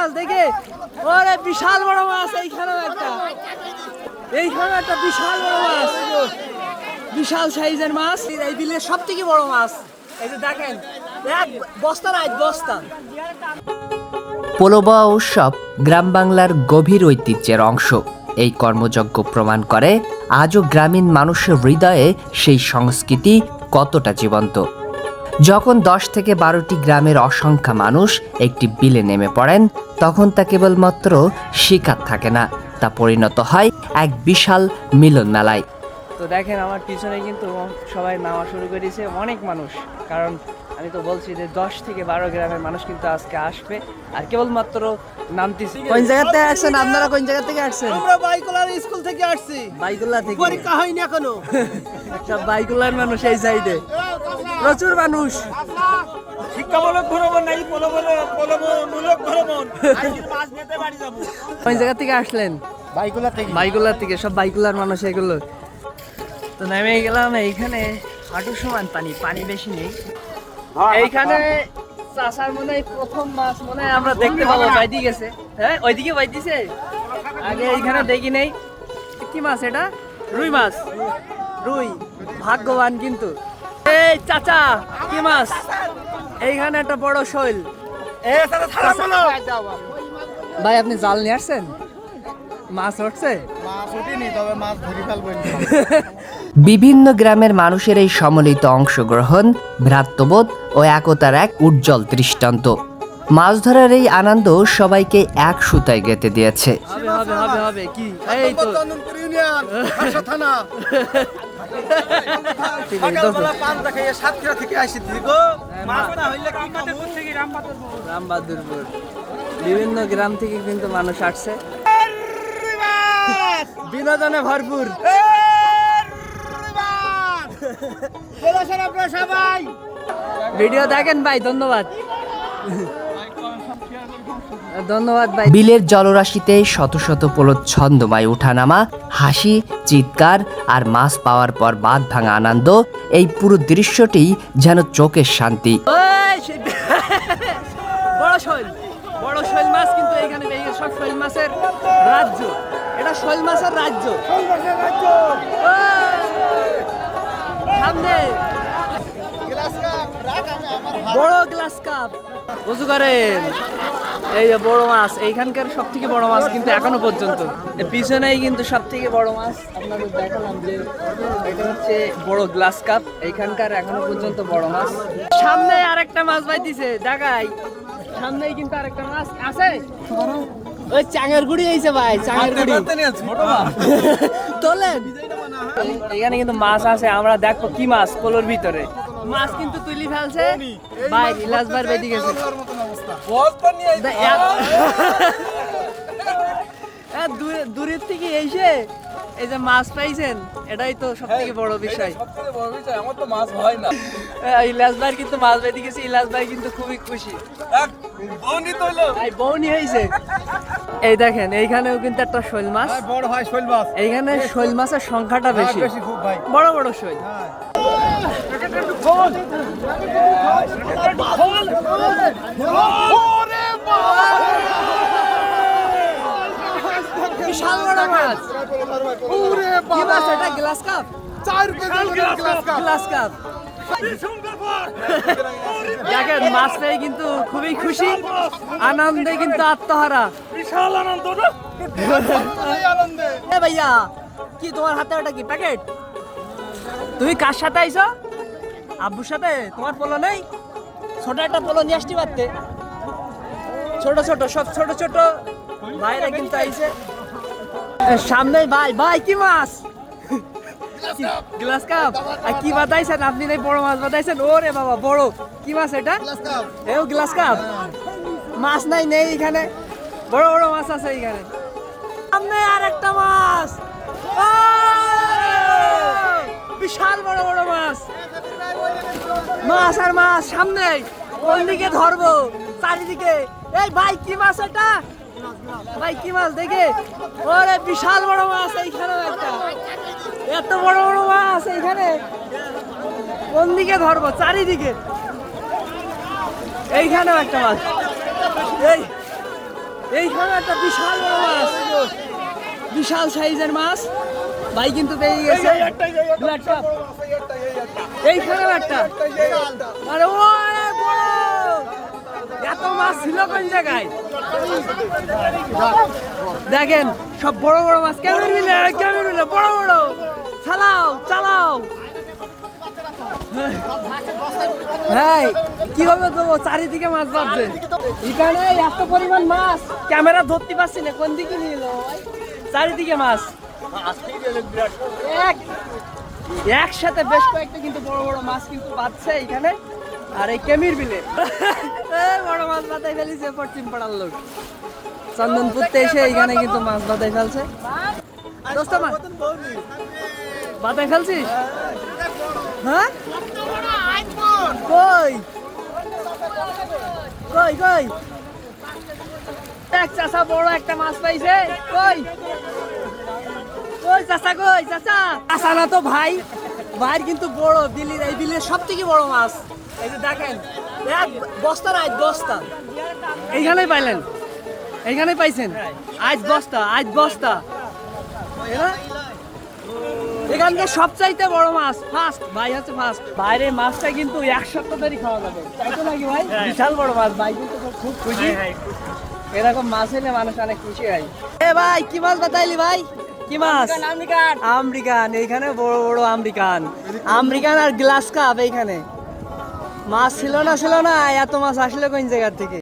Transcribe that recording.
মাছ দেখে? ওরে, বিশাল বড় মাছ, এইখানেও একটা। এইখানে একটা বিশাল বড় মাছ। বিশাল সাইজের মাছ। এই বিলের সব থেকে বড় মাছ। এই যে দেখেন, এক বস্তা এক বস্তা। পোলোবা উৎসব গ্রাম বাংলার গভীর ঐতিহ্যের অংশ। এই কর্মযজ্ঞ প্রমাণ করে আজও গ্রামীণ মানুষের হৃদয়ে সেই সংস্কৃতি কতটা জীবন্ত। যখন দশ থেকে বারোটি গ্রামের অসংখ্য মানুষ একটি বিলে নেমে পড়েন তখন তা কেবলমাত্র শিকার থাকে না। তা পরিণত হয় এক বিশাল মিলন মেলায় তো দেখেন আমার পিছনে কিন্তু সবাই নামা শুরু করেছে অনেক মানুষ। কারণ আমি তো বলছি যে দশ থেকে বারো গ্রামের মানুষ কিন্তু আজকে আসবে আর কেবলমাত্র নামতেছি। কোন জায়গা থেকে আসছেন? আপনারা কোন জায়গা থেকে আসছেন? আমরা বাইকুলার স্কুল থেকে আসছি। বাইকুল্লা থেকে? পরীক্ষা হয়নি এখনও। সব বাইকুল্লার মানুষ এই সাইডে প্রচুর মানুষ। শিক্ষামূলক ভ্রমণ নাই প্রলোভনমূলক ভ্রমণ? মাছ নিতে বাড়ি যাব। কোন জায়গা থেকে আসলেন? বাইকুলা থেকে। বাইকুলার থেকে সব বাইকুলার মানুষ এগুলো। তো নেমে গেলাম এইখানে। হাঁটু সমান পানি পানি বেশি নেই। এইখানে চাষার মনে হয় প্রথম মাছ মনে হয় আমরা দেখতে পাবো বাইদি গেছে। হ্যাঁ ওইদিকে বাইদিছে আগে এইখানে দেখি নেই। কি মাছ এটা? রুই মাছ। রুই। ভাগ্যবান কিন্তু। এই চাচা কি মাছ? এইখানে একটা বড় শৈল। ভাই আপনি জাল নিয়ে আসছেন? মাছ উঠছে? মাছ উঠিনি তবে মাছ ধরে ফেলব বিভিন্ন গ্রামের মানুষের এই সম্মিলিত অংশগ্রহণ ভ্রাতৃবোধ ও একতার এক উজ্জ্বল দৃষ্টান্ত। মাছ ধরার এই আনন্দ সবাইকে এক সুতায় গেঁথে দিয়েছে। হবে হবে হবে কি? এই তো। থানা। সকালবেলা সাতক্ষীরা থেকে আসি দীর্ঘ মাছ না হইলে কি কামু? রামবাহাদুরপুর। বিভিন্ন গ্রাম থেকে কিন্তু মানুষ আসছে। বিনোদনে ভরপুর। সবাই। ভিডিও দেখেন ভাই ধন্যবাদ। ধন্যবাদ ভাই। বিলের জলরাশিতে শত শত ছন্দময় উঠানামা হাসি চিৎকার আর মাছ পাওয়ার পর বাঁধ ভাঙা আনন্দ এই পুরো দৃশ্যটি যেন চোখের শান্তি। বড় শৈল বড় শৈল মাছ কিন্তু এখানে সব শৈল মাছের রাজ্য। এটা শৈল মাছের রাজ্য। সামনে। বড় গ্লাস কাপ। উজু করেন। এই যে বড় মাছ এইখানকার সব থেকে বড় মাছ কিন্তু এখনও পর্যন্ত। পিছনেই কিন্তু সব থেকে বড় মাছ আপনাদের দেখালাম যে এটা হচ্ছে বড় গ্লাস কাপ এইখানকার এখনও পর্যন্ত বড় মাছ। সামনে আরেকটা মাছ বাইতেছে দেখাই। সামনেই কিন্তু আরেকটা মাছ আছে। ওই চাঙের গুড়ি এইছে ভাই চাঙের গুড়ি। তোলেন। এখানে কিন্তু মাছ আছে আমরা দেখব কি মাছ কোলোর ভিতরে। মাছ কিন্তু তুলি ফেলছে। ভাই ইলাস বার বেদি গেছে। দূরের থেকে এসে এই যে মাছ পাইছেন এটাই তো সব থেকে বড় বিষয়। আমার তো মাছ হয় না। ইলাস ভাই কিন্তু মাছ বেদি গেছে ইলাস ভাই কিন্তু খুবই খুশি। বৌনি হয়েছে। এই দেখেন এইখানেও কিন্তু একটা শৈল মাছ। বড় ভাই শৈল মাছ। এইখানে শৈল মাছের সংখ্যাটা বেশি। বেশি বড় বড় শৈল। বিশাল বড় মাছ কি মাছ এটা গ্লাস কাপ চার গ্লাস কাপ দেখেন মাছ পেয়ে কিন্তু খুবই খুশি আনন্দে কিন্তু আত্মহারা। বিশাল আনন্দ ভাইয়া কি তোমার হাতে ওটা কি প্যাকেট? তুমি কার সাথে আইছো? আব্বুর সাথে? তোমার পোলো নেই? ছোট একটা পোলো নিয়ে আসতে পারতে। ছোট ছোট সব ছোট ছোট। ভাইরা কিন্তু আইছে। এ, সামনেই ভাই ভাই কি মাছ? Glass cup. আর কি বাতাইছেন? আপনি নাই বড় মাছ বাতাইছেন? ওরে বাবা বড়। কি মাছ এটা? এও গ্লাস কাপ। মাছ নাই নেই এখানে। বড় বড় মাছ আছে এখানে। সামনে আর একটা মাছ! বিশাল বড় বড় মাছ। মাছ আর মাছ, সামনে, কোন দিকে ধরবো? চারিদিকে। এই ভাই, কি মাছ এটা? ভাই, কি মাছ? দেখে। ওরে, বিশাল বড় মাছ এইখানে একটা। এত বড় বড় মাছ এইখানে। কোন দিকে ধরবো? চারিদিকে। এইখানেও একটা মাছ। এই এইখানে একটা বিশাল বড় মাছ। বিশাল সাইজের মাছ। ভাই কিন্তু পেয়ে গেছে। এই। এইখানেও একটা আরে ও আরে এত মাছ ছিল কোন জায়গায়? দেখেন সব বড় বড় মাছ। কেমন মিলে কেমন মিলে বড় বড়। চালাও চালাও। হ্যাঁ কীভাবে দেবো চারিদিকে মাছ বাজছে এখানে এত পরিমাণ মাছ। ক্যামেরা ধরতে পারছি না কোন দিকে নিয়ে চারিদিকে মাছ। একসাথে বেশ কয়েকটা কিন্তু বড় বড় মাছ কিন্তু পাচ্ছে এখানে। আর এই কেমির বিলে। বড় মাছ বাতাই ফেলিছে, পশ্চিম পাড়ার লোক। চন্দনপুরতে এসে এখানে কিন্তু মাছ বাতাই ফেলছে। বাতাই ফেলছিস? হ্যাঁ? কই? কই কই? এক চাষা বড় একটা মাছ পাইছে। কই? কই চাচা কই চাচা? চাচা না তো ভাই। ভাইয়ের কিন্তু বড় বিলির এই বিলের সব থেকে বড় মাছ। এই যে দেখেন এক বস্তা আজ বস্তা। এইখানেই পাইলেন। এইখানেই পাইছেন? আজ বস্তা আজ বস্তা? এখানকার সবচাইতে বড় মাছ ফার্স্ট ভাই হচ্ছে ফার্স্ট বাইরের মাছটা কিন্তু এক সপ্তাহ ধরে খাওয়া যাবে। তাই তো নাকি ভাই? বিশাল বড় মাছ ভাই কিন্তু খুব খুশি। এরকম মাছ এলে মানুষ অনেক খুশি হয়। এ ভাই কি মাছ বাতাইলি ভাই? কি মাছ? আমেরিকান এইখানে বড় বড় আমেরিকান। আমেরিকান আর গ্লাস কাপ এইখানে। মাছ ছিল না ছিল না এত মাছ আসলে কোন জায়গার থেকে?